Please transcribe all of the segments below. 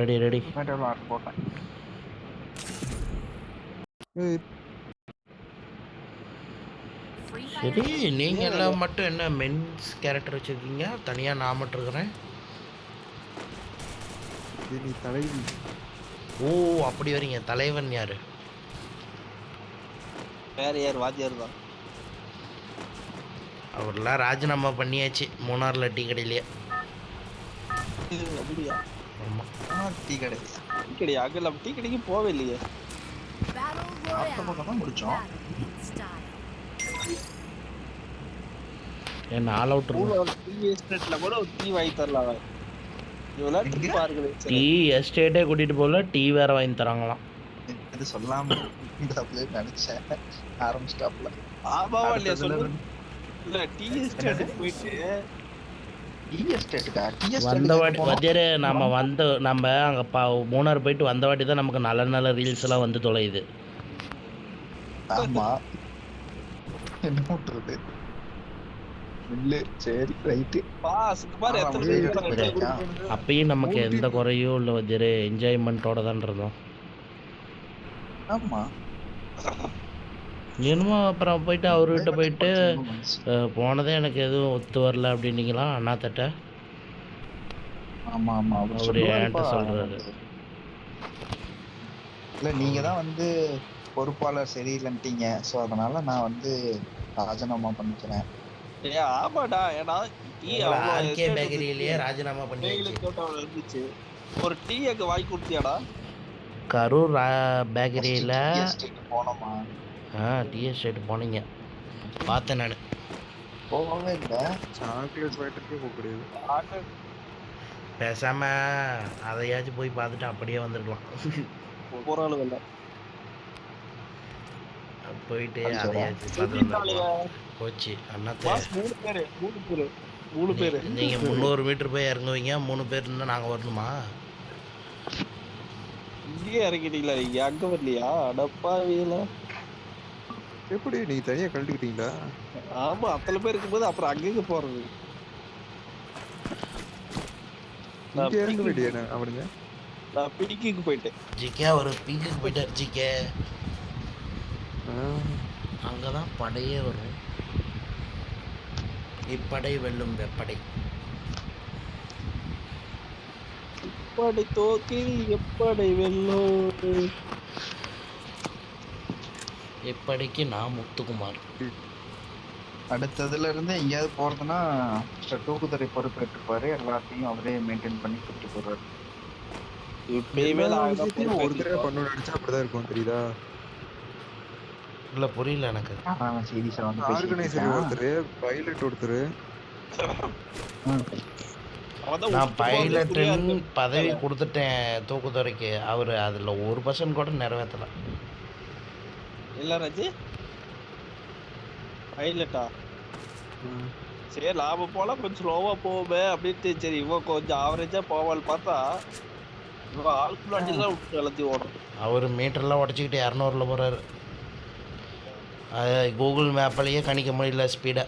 Ready ready போட்டேன். சரி நீங்கள் எல்லாம் மட்டும் என்ன மென்ஸ் கேரக்டர் வச்சுருக்கீங்க? தனியாக நான் மட்டும் இருக்கிறேன். இது நீ தலைவி. ஓ அப்படி வரீங்க. தலைவன் யார்? வேற யார்? வாத்தியார் தான். அவரெல்லாம் ராஜினாமா பண்ணியாச்சு. மூணாரில் டீ கடையிலேயே. அப்படியா? டீ கடை. டீ கடை நம்ம டீ கடைக்கு போவே இல்லையே. பக்கம் தான் முடிச்சோம். என்ன ஆல் அவுட் டீ எஸ்டேட்ல கூட ஒரு டீ வாங்கி தரலாம். இவெல்லாம் டீ? பார்க்குது டீ எஸ்டேட்டே கூட்டிகிட்டு போகல டீ வேறு வாங்கி தராங்களாம். இது சொல்லாம அப்படியே நினைச்சேன். ஆரம்பிச்சிட்டாப்ல ஆமாவா இல்லையா சொல்லு? இல்ல டீ எஸ்டேட் போயிட்டு டீ எஸ்டேட்டுக்கா டீ வந்த வாட்டி வத்தியாரு நம்ம வந்த நம்ம அங்கே பா மூணார் போயிட்டு வந்த வாட்டி தான் நமக்கு நல்ல நல்ல ரீல்ஸ் எல்லாம் வந்து தொலையுது. ஆமா. என்ன பண்றது. அப்பயும் நமக்கு எந்த குறையும் இல்லை வத்தியாரு என்ஜாய்மெண்ட்டோட தான் இருந்தோம். ஆமா. என்னமோ அப்புறம் போயிட்டு அவர்கிட்ட போயிட்டு போனதே எனக்கு எதுவும் ஒத்து வரல அப்படின்னீங்களா அண்ணாத்தட்ட ஆமா ஆமா. அவர். என்கிட்ட சொல்றாரு. இல்ல நீங்க தான் வந்து பொறுப்பாளர் சரியில்லைன்ட்டீங்க. சோ அதனால நான் வந்து ராஜினாமா பண்ணிக்கிறேன். ஏய், ஆமாடா. ஏன்னா டீ ஆர்கே பேக்கரியிலேயே ராஜினாமா இருந்துச்சு ஒரு டீ அங்க வாங்கி கொடுத்தியாடா? கரூர் பேக்கரியில் போனோமா? ஆ டீ எஸ்டேட் போனீங்க. பார்த்தேன் நான். போகவே இல்ல சாக்லேட் ஃபேக்டரிக்கே போக கிடையாது பேசாம அதையாச்சும் போய் பார்த்துட்டு அப்படியே வந்துருக்கலாம். போறாளு இல்ல போயிட்டு. அதையாச்சும் பார்த்து போச்சு. பாஸ் மூணு பேரு மூணு பேரு மூணு பேரு. நீங்கள் முந்நூறு மீட்டர் போய் இறங்குவீங்க. மூணு பேர் இருந்தால் நாங்கள் வரணுமா? இங்கேயே இறங்கிட்டீங்களா நீங்க? அங்க வரலையா? அடப்பாவியல எப்படி நீ தனியா கழட்டிக்கிட்டீங்களா ஆமா அத்தனை பேர் இருக்கும்போது அப்புறம் அங்கங்க போறது. நான் இங்க இறங்க peak- வேண்டிய அவனுங்க நான் பிடிக்கிக்கு போயிட்டேன். ஜிகே ஒரு பீக்குக்கு போயிட்டார் ஜிகே. ஆ, அங்கே தான் படையே வரும். இப்படை வெல்லும் வெப்படை. எப்படை தோக்கி எப்படை வெல்லோ இப்படைக்கு நான் முத்துக்குமார்? அடுத்ததுல இருந்து எங்கேயாவது போறதுன்னா மிஸ்டர் தூக்குதுறை பொறுப்பேற்றுப்பாரு எல்லாத்தையும் அவரே மெயின்டைன் பண்ணி கூப்பிட்டு போறாரு விஷயத்தையும் ஒரு தடவை. பண்ணணும்னு நினைச்சா அப்படிதான் இருக்கும் தெரியுதா? இல்லை புரியல எனக்கு. சீரியஸா வந்து ஆர்கனைசர். ஒருத்தர் பைலட் ஒருத்தர். நான். பைலட்டுன்னு பதவி கொடுத்துட்டேன் தூக்குத்துறைக்கு அவர் அதில் ஒரு பர்சன்ட் கூட நிறைவேற்றலை இல்ல ராஜி. பைலட்டா சரி லாபம் போல கொஞ்சம் ஸ்லோவா போவோமே அப்படின்ட்டு. சரி இவன் கொஞ்சம் ஆவரேஜா போவான்னு பார்த்தா இவன் ஆளுக்கு வண்டிலாம் விட்டு எல்லாத்தையும் ஓடும் அவர் மீட்டர்லாம் உடச்சிக்கிட்டு இரநூறுல போகிறாரு கூகுள் மேப்லேயே கணிக்க முடியல ஸ்பீடை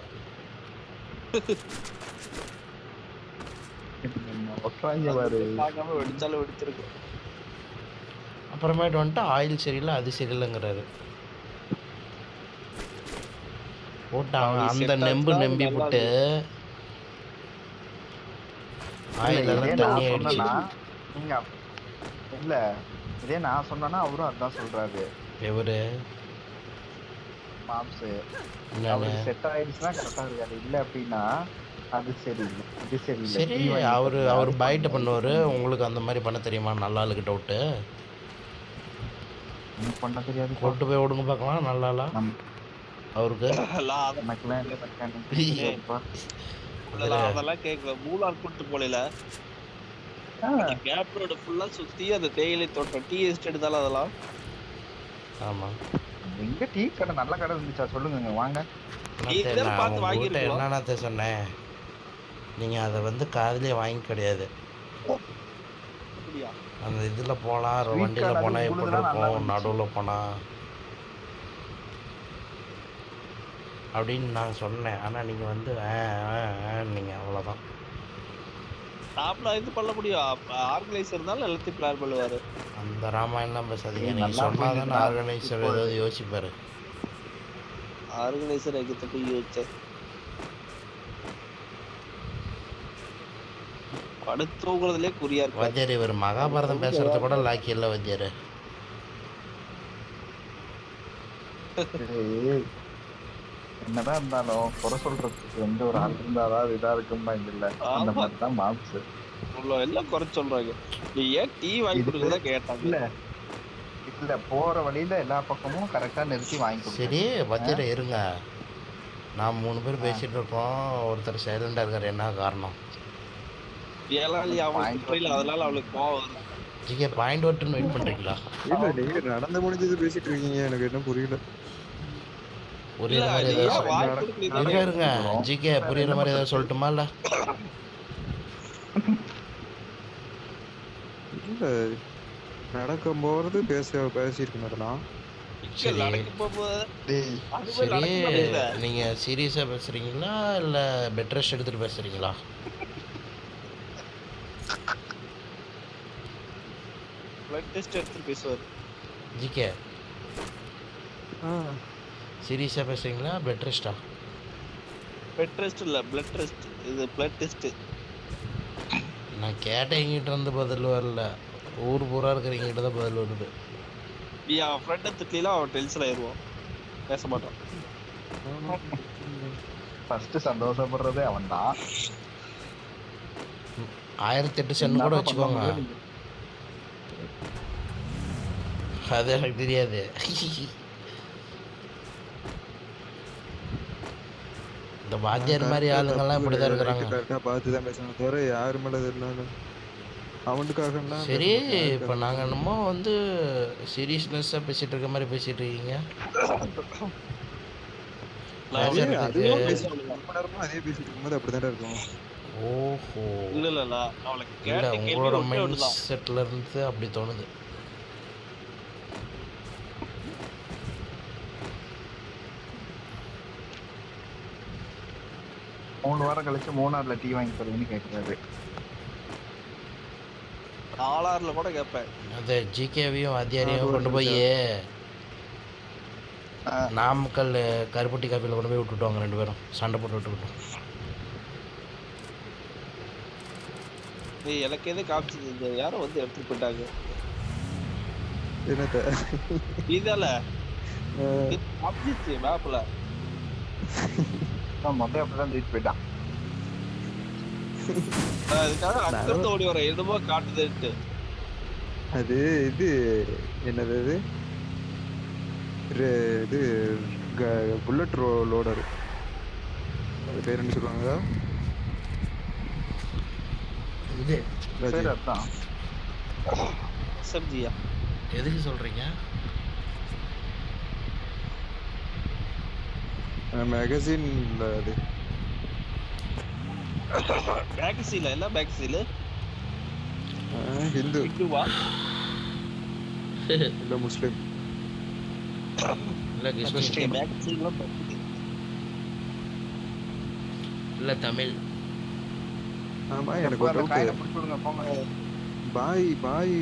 அப்புறமேட்டு வந்துட்டு ஆயில் சரியில்லை அது சரியில்லைங்கிறாரு. போட்டாங்க. அவன் அந்த நெம்பு நம்பி நல்லா போட்டு ஆயில் இல்ல, எல்லாம் இதே தண்ணி ஆயிடுச்சு நீங்க இல்ல இதே நான் சொன்னேன்னா அவரும் அதான் சொல்றாரு. எவரு? மாம்ஸ் அவருக்கு செட் ஆயிடுச்சுன்னா கரெக்டா இருக்காரு. இல்ல அப்படின்னா அது சரியில்லை இது சரி வாங்கி அவர் அவர் பைட்டு பண்ணுவாரு. உங்களுக்கு அந்த மாதிரி பண்ண தெரியுமா? நல்ல ஆளுக்கு டவுட்டு பண்ண தெரியாது கொண்டு போய் விடுங்க பார்க்கலாம். நல்லாலா நம்- அவருக்கு. அதெல்லாம் கேட்கல மூலார் கூட்டு போல ஆ, கேப் ரோடு ஃபுல்லா சுத்தி அந்த தேயிலை தோட்டம். டீ எஸ்டேட் தானே அதெல்லாம்? ஆமாம் எங்க டீ கடை? நல்ல கடை இருந்துச்சா? சொல்லுங்க வாங்க. என்னென்னத்த சொன்னேன்? நீங்கள் அதை வந்து காதுலயே வாங்கி கிடையாது. அப்படியா? அந்த இதில் போகலாம் Sweet வண்டியில் அது எப்படி இருக்கும். நடுவில் போனால் அப்படின்னு நான் சொன்னேன். ஆனால் நீங்கள் வந்து நீங்கள் அவ்வளோதான் நாமளா இது பண்ண முடியும். ஆர்கனைசர் இருந்தாலும் எல்லாத்தையும் பிளான் பண்ணுவாரு. அந்த ராமாயணம் பேசாதீங்க நீங்கள் நல்லா சொன்னால் தானே. ஆர்கனைசர் ஏதாவது யோசிப்பார். ஆர்கனைசர் எங்க போய் யோசிச்சேன். படுத்து தூங்குறதுலயே குறியா இருக்கு வாத்தியார் இவர் மகாபாரதம் பேசுறது கூட லாக்கி இல்லை வாத்தியார் என்னதான் இருந்தாலும் குறை சொல்றதுக்கு வந்து ஒரு ஆள் இருந்தாதான் இதா இருக்குமா இல்ல அந்த. மாதிரி தான் மாம்ஸ் எல்லாம் குறை சொல்றாங்க. நீ ஏன் டீ வாங்கி கொடுக்கறதா கேட்டாங்க? இல்ல. இல்ல போற வழியில எல்லா பக்கமும் கரெக்டா நிறுத்தி வாங்கி சரி வாத்தியார் இருங்க. நான் மூணு பேர் பேசிட்டு இருக்கோம். ஒருத்தர் சைலண்டாக இருக்கார். என்ன காரணம்? அதனால அவளுக்கு கோவம் பாயிண்ட் ஒட்டுன்னு வெயிட் நீங்க நடந்து முடிஞ்சது பேசிட்டு இருக்கீங்க. எனக்கு என்ன புரியல. புரியுற மாதிரி ஏதாவது? இருங்க இருங்க ஜிகே புரியுற மாதிரி ஏதாவது சொல்லட்டுமா இல்லை இல்ல நடக்கும் போறது பேச நடலாம் இங்க சரி. நடக்க போகும்போது டேய், அது போய் சரி நடக்க முடியல. நீங்கள் சீரியஸாக பேசுகிறீங்களா இல்லை பெட் ரெஸ்ட் எடுத்துகிட்டு பேசுகிறீங்களா பிளட் டெஸ்ட் எடுத்து பேசுவாரு. ஜிகே. சீரியஸாக பேசுகிறீங்களா பெட் ரெஸ்ட்டா பெட் டெஸ்ட் இல்ல பிளட் டெஸ்ட் இது பிளட் டெஸ்ட் நான் கேட்ட எங்கிட்ட இருந்து பதில் வரல. ஊர் பூரா இருக்கிறவங்கிட்ட தான் பதில் வருது. நீ அவன் ஃப்ரெண்டை திட்டலாம் அவன் டென்ஷன் ஆயிடுவான் பேச மாட்டான். ஃபர்ஸ்ட் சந்தோஷப்படுறதே அவன் தான் ஆயிரத்தி எட்டு சென்னு கூட வச்சுக்கோங்க. அது எனக்கு தெரியாது. வாத்தியார் மாதிரி ஆளுங்கெல்லாம் இப்படி தான் இருக்கிறாங்க. பார்த்து தான் பேசணும். தவிர யாரு மேல இருந்தாலும் அவனுக்காக சரி இப்போ நாங்கள் என்னமோ வந்து சீரியஸ்னஸ்ஸாக பேசிகிட்டு இருக்க மாதிரி பேசிகிட்டு இருக்கீங்க. ஓஹோ. இல்ல இல்ல இல்ல. அவளுக்கு இல்லை கேட்ட கேள்வி உங்களோட மைண்ட் செட்டில் இருந்து அப்படி தோணுது. மூணு வாரம் கழிச்சு மூணாறுல டீ வாங்கி தருவீன்னு கேட்கறாரு நாலாறுல கூட கேட்பேன் அந்த ஜிகேவையும் வாத்தியாரையும் கொண்டு போய். நாமக்கல் கருப்பட்டி காப்பியில் கொண்டு போய் விட்டுட்டோங்க ரெண்டு பேரும். சண்டை போட்டு விட்டுக்கிட்டோம் ஏய், எனக்கு எது காமிச்சது இந்த யாரும் வந்து எடுத்துட்டு போயிட்டாங்க. என்னத்த? இதால காமிச்சிச்சு மேப்ல நான் மொத்தம் அப்படிதான் தூக்கிட்டு போயிட்டான். அங்கிருந்து ஓடி வரேன் என்னமோ காட்டுதுன்ட்டு அது இது என்னது அது? ரெ- இது புல்லட் ரோ லோடர் அது பேர் என்ன சொல்லுவாங்க? இது. சரி அதான். எதுக்கு சொல்கிறீங்க மேகசின்ல அது மேகசீல என்ன மேகசீல் ஆஹ் ஹிந்து இந்துவா இல்ல முஸ்லிம் இல்லை கிறிஸ்டின் மேகசீன்லாம் இல்லை தமிழ். ஆமா எனக்கு ஒரு டவுட் பாய் பாய்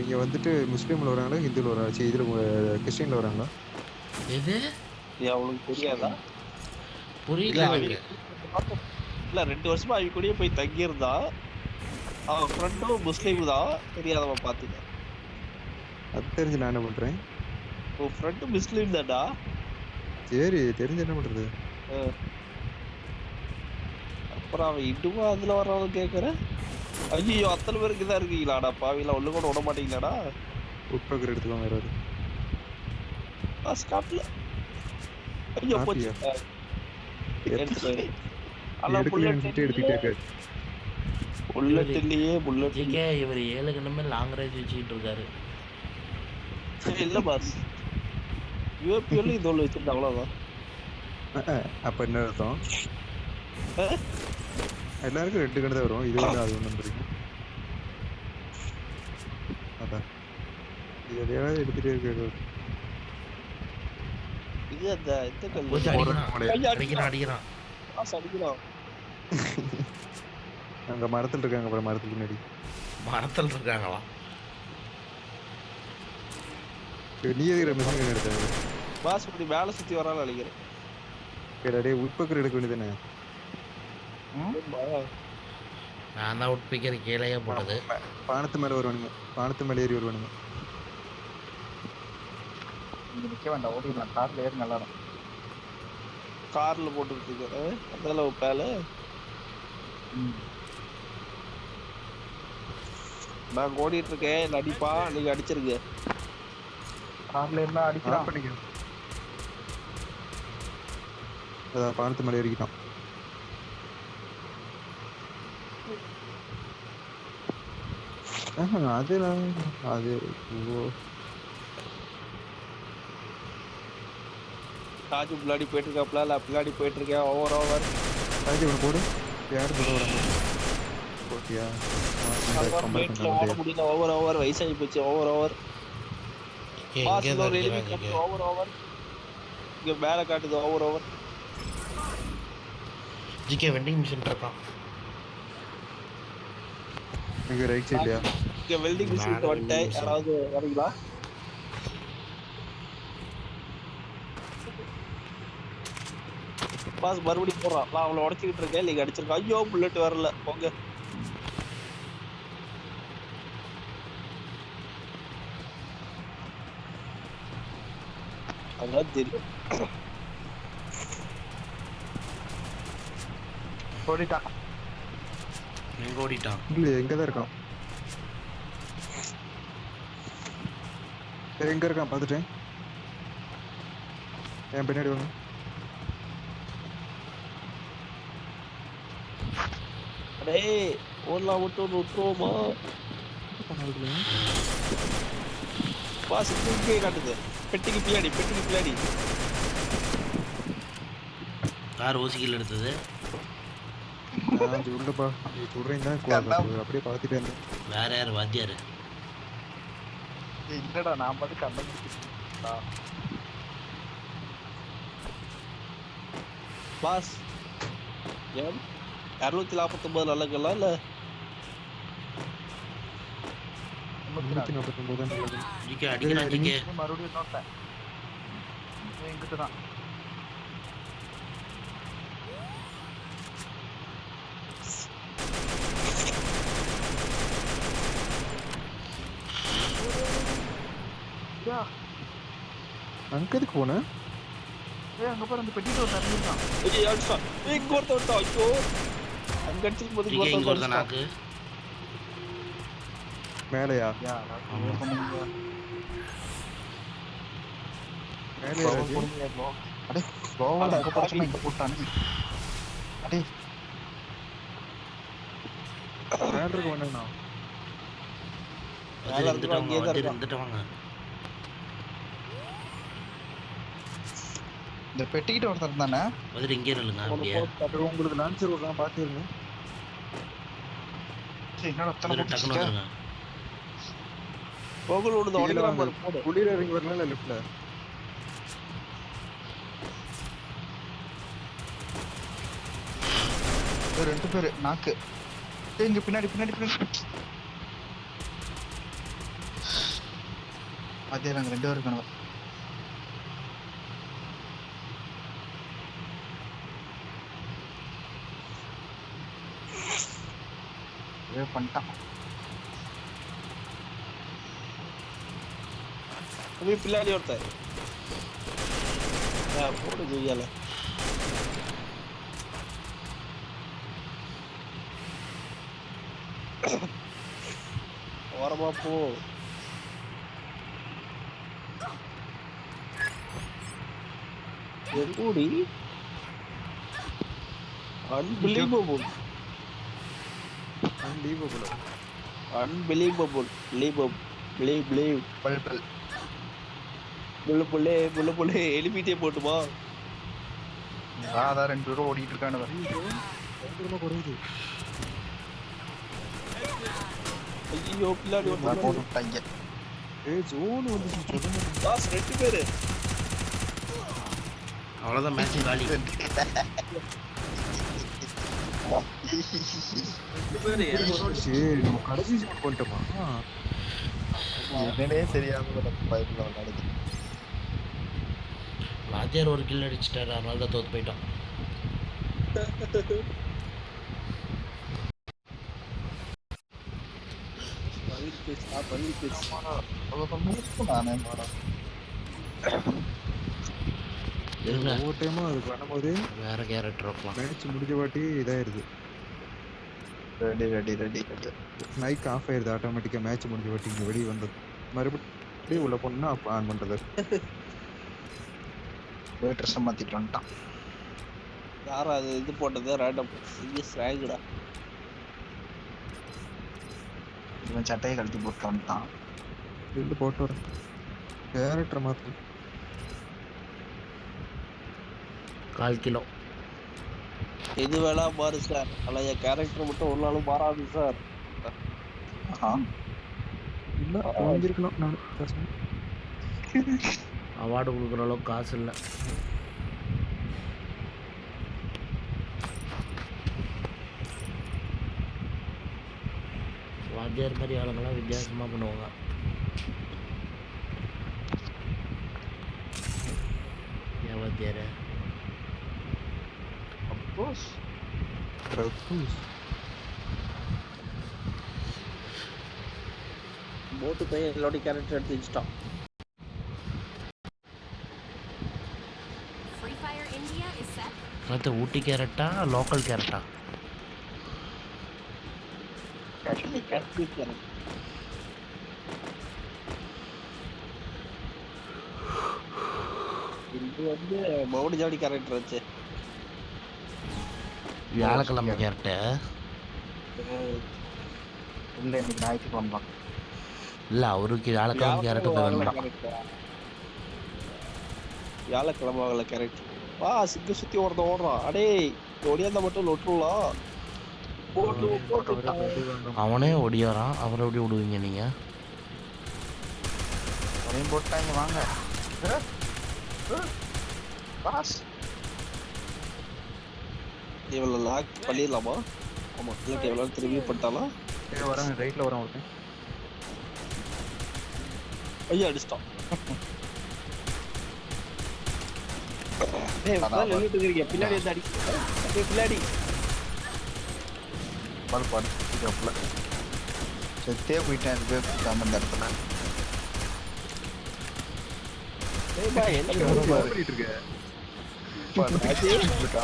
இங்க வந்துட்டு முஸ்லீம்ல வராங்களா ஹிந்துல வராங்களா? சரி இதுல அஹ், கிறிஸ்டின்ல வராங்களா? எது? அவளுக்கு தெரியாதா? புரியல இல்ல, ரெண்டு வருஷமா அவங்க கூடயே போய் தங்கி இருந்தா அவன் ஃப்ரெண்டும் முஸ்லீம் தான் தெரியாதவ பாத்துக்க. அது தெரிஞ்சு நான் என்ன பண்றேன்? உன் ஃப்ரெண்டு முஸ்லீம் தான்டா. சரி தெரிஞ்சு என்ன பண்றது? அப்புறம் அவன் இட்டுவா அதுல வர்றவங்க கேக்குற. ஐயோ அத்தனை பேருக்கு தான் இருக்கீங்களாடா? பாவில ஒண்ணு கூட விட மாட்டீங்களாடா? உட்பக்கர் எடுத்துக்கோங்க யாராவது நான் ஸ்காட்ல. ஐயோ போச்சு. இருக்காரு புல்லட் இல்லையே புல்லட் ஜிகே இவர் ஏழு கண்ணுமே லாங் ரேஞ்ச் வச்சுக்கிட்டு இருக்காரு. இல்ல பாஸ் யூஏபிஎல் இது ஒண்ணு வச்சிருந்தா அஹ், அப்ப என்ன அர்த்தம்? எல்லாருக்கும் ரெண்டு தான் வரும். இது ஒண்ணு அது அதான். இது எதையாவது எடுத்துட்டே இருக்காரு. இது அந்த இந்த கல் அடிக்கிறான் அங்க மரத்துல இருக்காங்க அப்புறம் மரத்துக்கு முன்னாடி மரத்தில் இருக்காங்களா? நீ எதுக்கு மிஷின் கன் எடுத்தாங்க பாஸ் இப்படி மேல சுத்தி வரான்னு நினைக்கிறேன். கேடா டேய் உட்பக்கர் எடுக்க வேண்டியதானே நான் தான் அவுட் பிக்கர் கீழேயே போட்டது. பானத்து மேல வருவானுங்க. பானத்து மேல ஏறி வருவானுங்க. இங்க நிக்க வேண்டாம். ஓடிடலாம் கார்ல ஏறு நல்லா இருக்கும் கார்ல போட்டுக்கிட்டு அளவு பேல. நான் ஓடிட்டு இருக்கேன் நடிப்பா நீங்க அடிச்சிருங்க. கார்ல இருந்தா ஆன் அடிக்கிறான் பண்ணிக்க அதான் பானத்து மேல ஏறிக்கிட்டான். ஆஹா, அது அது ஓ. காஜு பின்னாடி போயிட்டு இருக்காப்ல நான் பின்னாடி போயிட்டு இருக்கேன் ஓவர் ஓவர் ராஜி இவனை போடு. யார் போட போட்டியா? ஓட முடியல. ஓவர் ஓவர் வயசாகி போச்சு. ஓவர் ஓவர் ஓவர் ஓவர் இங்க. மேல காட்டுது. Over over GK vending machine இருக்கான் இங்க ரைட் சைட்லயா இங்க வெல்டிங் மிஷின் வந்துட்டேன். யாராவது வரீங்களா? பாஸ் மறுபடியும் போடுறான் நான் அவளை உடச்சிக்கிட்டு இருக்கேன். நீங்க அடிச்சிருக்கேன் ஐயோ புல்லட் வரல. போங்க. அதான் தெரியும். ஓடிட்டான். எங்கே ஓடிட்டான்? இல்லையே எங்க தான் இருக்கான் எங்க இருக்கான்? பார்த்துட்டேன் என் பின்னாடி வாங்க. டேய் ஓடலாம் மட்டும் ஒன்று விட்டுருவோமா? பாஸ் இங்கே காட்டுது. பெட்டிக்கு பின்னாடி பெட்டிக்கு பின்னாடி. கார் ஓசிக்கில் எடுத்தது. நான் சொல்லப்பா நீ தான் கண்ணா. அப்படியே பார்த்துட்டே இருந்தேன். வேற யார்? வாத்தியார். இல்லடா நான் பாட்டு கண்டுபிடிச்சிட்டா பாஸ். ஏன் இரநூத்தி நாற்பத்தொம்பது நல்லங்களா இல்லை? ஜிகே ஜிகே மறுபடியும் இன்னொருத்தன் எங்கிட்ட தான். அங்க எதுக்கு போன? ஏய் அங்க பாரு அந்த பெட்டிட்டு ஒரு ஐயோ அடிச்சான் ஏய், இங்க ஒருத்தன் வந்துட்டான். ஐயோ. அங்க அடிச்சிருக்கும் போது இங்க இங்கே அடிச்சிட்டான். நாக்கு மேலையா? அடே கோவால இங்க போட்டானே. மேல வந்து இந்த பெட்டிக்கிட்ட ஒருத்தர் தானே வந்துட்டு இங்கே அப்புறம் உங்களுக்கு லான்ச்சர் விடலாம் பார்த்துருங்க கோகுல் விழுந்து போடு. குளிர இறங்கி வரலாம் இல்லை லெஃப்ட்ல ரெண்டு பேரு நாக்கு இங்க பின்னாடி பின்னாடி பின்னாடி. அதே நாங்க ரெண்டு பேரும் இருக்கணும். ஏதோ பண்ணிட்டான். அப்படியே பின்னாடி ஒருத்தன் ஆ, போடு ஜெய்யால. ஓரமா போ. எங்கூடி unbelievable leave unbelievable leave believe believe பல் பல் புள்ள புள்ளே புள்ள புள்ளே எலிமிட்டே போட்டுமா? அதான் ரெண்டு பேரும் ஓடிட்டு இருக்கானு குறையுது. ஐயோ பின்னாடி போட்டு விட்டாங்க. ஏய் ஜோன் வந்துச்சு சொல்லுங்க. பாஸ் ரெண்டு பேரு. அவ்வளோதான் மேட்ச் காலி. நம்ம கடைசி பண்ணிட்டோமா பைப்ல வாத்தியார் ஒரு கில் அடிச்சிட்டாரு அதனால தான் தோத்து போயிட்டோம். பள்ளி பேச்சு பள்ளி பேச்சு. நானே ஒவ்வொரு டைமும் அது பண்ணும்போது வேற கேரக்டர் வைக்கலாம். மேட்ச் முடிஞ்ச வாட்டி இதாயிருது. Ready ready ready mic off ஆயிருது ஆட்டோமேட்டிக்காக மேட்ச் முடிஞ்ச வாட்டி இங்கே வெளியே வந்தது. மறுபடியும் உள்ள போனா அப்போ ஆன் பண்ணுறது போய் ட்ரெஸ் மாத்திட்டு வந்துட்டான். யாரும் அது இது போட்டது? ரேண்டம் இது ஸ்ராகுடா இவன் சட்டையை கழட்டி போட்டு வந்துட்டான். இல்லை போட்டு வரேன். கேரக்டர் மாற்று கால் கிலோ. எது வேணா மாறு சார். என் கேரக்டர் மட்டும் ஒரு நாளும் மாறாது சார். இல்லை நான் பேசுகிறேன் அவார்டு கொடுக்குற அளவுக்கு காசு இல்லை. வாத்தியார் மாதிரி ஆளுங்கெல்லாம் வித்தியாசமாக பண்ணுவாங்க. ஏன் வாத்தியார்? போட்டு பையன் எல்லாரோட கேரக்டர் எடுத்து வச்சுட்டான் Free Fire India is set. அடுத்து ஊட்டி கேரட்டா லோக்கல் கேரட்டா? இது வந்து மவுடி ஜாடி கேரக்டர் வச்சு. வியாழக்கிழமை கேரட்டு. இல்ல இன்னைக்கு ஞாயிற்றுக்கிழமை இல்லை அவருக்கு வியாழக்கிழமை கேரட்டு தான் வேணுமா வியாழக்கிழமை வாங்கல கேரக்டர் வா சிக்கு சுத்தி ஒருத்தன் ஓடுறான். அடே ஒடியாந்தா மட்டும் போட்டு அவனே ஒடியாரான் அவரை எப்படி விடுவீங்க அதையும் போட்டாங்க வாங்க. பாஸ். இவளை லாக் பண்ணிடலாமா? ஆமா இல்லாட்டி எவ்வளோ திரும்பி பண்ணிட்டாலாம் வரேன் ரைட்டில் வரேன் ஒருத்தன். ஐயா அடிச்சிட்டான். பின்னாடி வந்து அடி. பின்னாடி. பால் பாடு இதுல செத்தே போயிட்டேன் அது பேர் கொடுக்காம இந்த இடத்துல என்ன? பண்ணிட்டு இருக்க.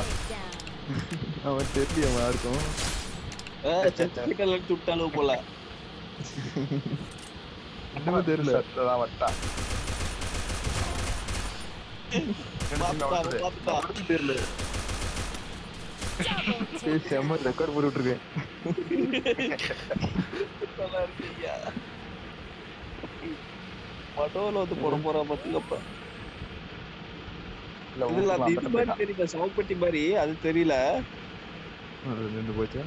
அவன் தெரியல யாருக்கும் விட்டாலும் போல. இன்னுமே தெரியல. வட்டா தெரியல. செம்ம ரெக்கார்ட் போட்டு இருக்கேன். மட்டோல வந்து போட போறா பாத்தீங்கப்ப இல்ல இல்ல அது இது ஊருக்கு மாதிரி தெரியல சவுப்பட்டி மாதிரி அது தெரியல. நின்று போச்சா?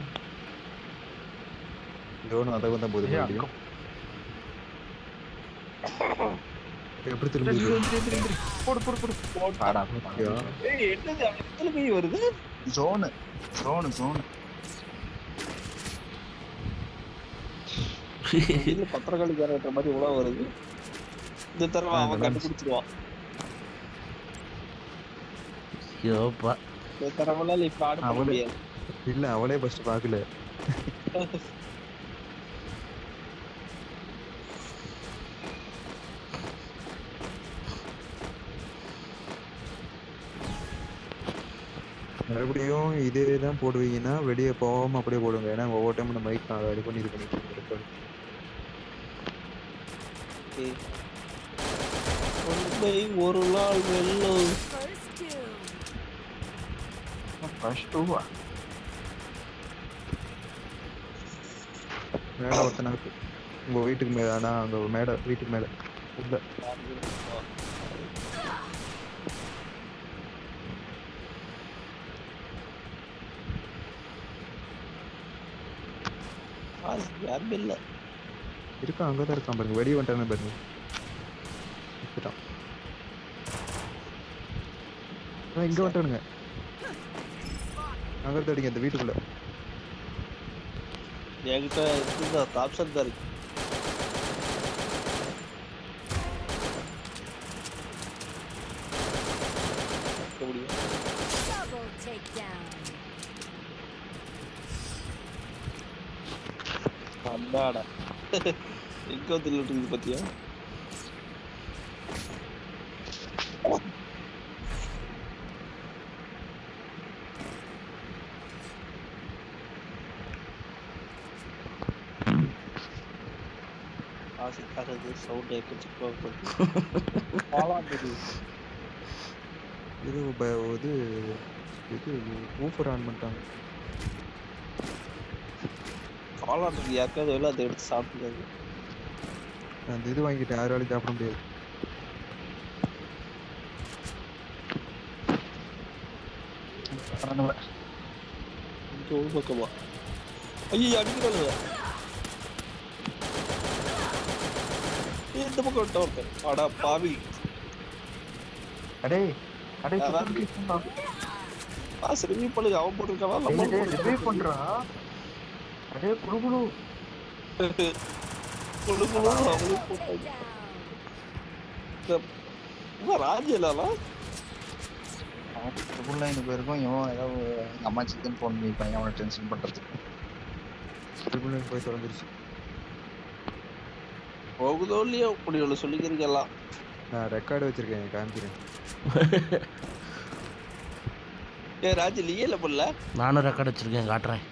இதோட அதை தான் போகுது. எப்படி திரும்பி போடு போடு போடு. ஏய் என்னது? எத்தனை கை வருது? ஜோனு ஜோனு ஜோனு இல்ல பத்திரக்காளி கேரக்டர் மாதிரி இவ்வளவு வருது? இந்த தடவை அவன் கண்டுபிடிச்சிருவான். பண்ண அவளே- முடியாது இல்ல அவளே ஃபர்ஸ்ட் பாக்கல மறுபடியும் இதே தான் போடுவீங்கன்னா வெளியே போகாம அப்படியே போடுங்க ஏன்னா ஒவ்வொரு டைம் இந்த மைக் ரெடி பண்ணி இது பண்ணிட்டு இருக்கோம். ஒரு நாள் two. ஃபர்ஸ்ட் டூவா மேல ஒருத்தனாக்கு உங்க வீட்டுக்கு மேல ஆனா அங்க மேட வீட்டுக்கு மேல. உள்ள. யாருமே இல்ல. இருக்கான் அங்கதான் இருக்கான் பாருங்க. வெளியே வந்துட்டானு பாருங்க. இங்க வந்துட்டானுங்க. அங்க இருந்து அடிங்க இந்த வீட்டுக்குள்ள. என்கிட்ட இருக்குதா ஆப்ஷன் தான் இருக்கு. அண்டாடா எங்க வந்து இருக்குது பாத்தியா? ஆசைக்காரது சவுண்ட் ஏக்கச்சுக்கோ இது இது இது ஊஃபர் ஆன் பண்ணிட்டாங்க காலாண்டுக்கு யாருக்காவது வேலை அதை எடுத்து சாப்பிடுறது அந்த இது வாங்கிட்டு யாராலையும் சாப்பிட முடியாது பக்கமா ஐயோ அடிக்கிறாங்க இந்த பக்கம் விட்ட ஒருத்தன் அடா பாவி அடே அடே. பாஸ் ரிவ்யூ பண்ணுங்க அவன் போட்டிருக்கானா நம்ம ரிவைவ் பண்றா அடே குடு கொடுக்கணும் அவனும் போட்டாங்க ராஜி இல்லாமா ட்ரிபிள் நைன் பேருக்கும் இவன் ஏதோ எங்க அம்மா சிக்கன் போன் பண்ணிப்பாங்க அவனை டென்ஷன் பண்றதுக்கு ட்ரிபிள் நைன் போய் தொலைஞ்சிருச்சு போகுதோ இல்லையோ? இப்படி ஒன்று சொல்லிக்கிறீங்க எல்லாம். நான் ரெக்கார்டு வச்சிருக்கேன் காமிக்கிறேன் ஏ ராஜி நீயே இல்லை பண்ணல நானும் ரெக்கார்ட் வச்சுருக்கேன் காட்டுறேன்.